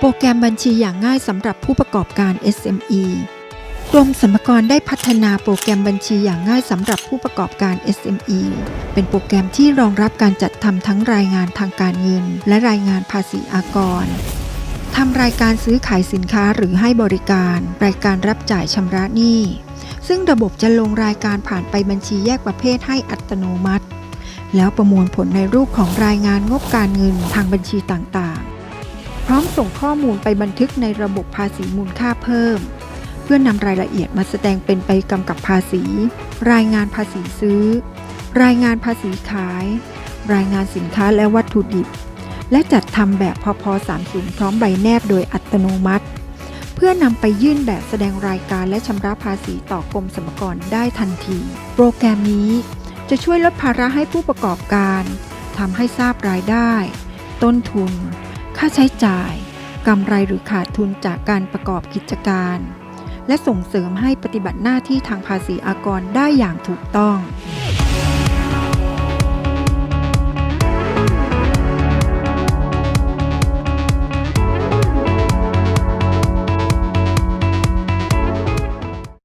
โปรแกรมบัญชีอย่างง่ายสำหรับผู้ประกอบการ SME กรมสรรพากรได้พัฒนาโปรแกรมบัญชีอย่างง่ายสำหรับผู้ประกอบการ SME เป็นโปรแกรมที่รองรับการจัดทำทั้งรายงานทางการเงิน และรายงานภาษีอากรทำรายการซื้อขายสินค้าหรือให้บริการ รายการรับจ่ายชำระหนี้ ซึ่งระบบจะลงรายการผ่านไปบัญชีแยกประเภทให้อัตโนมัติ แล้วประมวลผลในรูปของรายงานงบการเงินทางบัญชีต่าง พร้อมส่งข้อมูลไปบันทึกในระบบภาษีมูลค่าเพิ่ม เพื่อนำรายละเอียดมาแสดงเป็นใบกำกับภาษี รายงานภาษีซื้อ รายงานภาษีขาย รายงานสินค้าและวัตถุดิบ และจัดทำแบบพพ30พร้อมใบแนบโดยอัตโนมัติ เพื่อนำไปยื่นแบบแสดงรายการและชำระภาษีต่อกรมสรรพากรได้ทันที โปรแกรมนี้จะช่วยลดภาระให้ผู้ประกอบการทำให้ทราบรายได้ ต้นทุน ค่าใช้จ่ายกำไรหรือขาดทุนจากการประกอบกิจการ และส่งเสริมให้ปฏิบัติหน้าที่ทางภาษีอากรได้อย่างถูกต้อง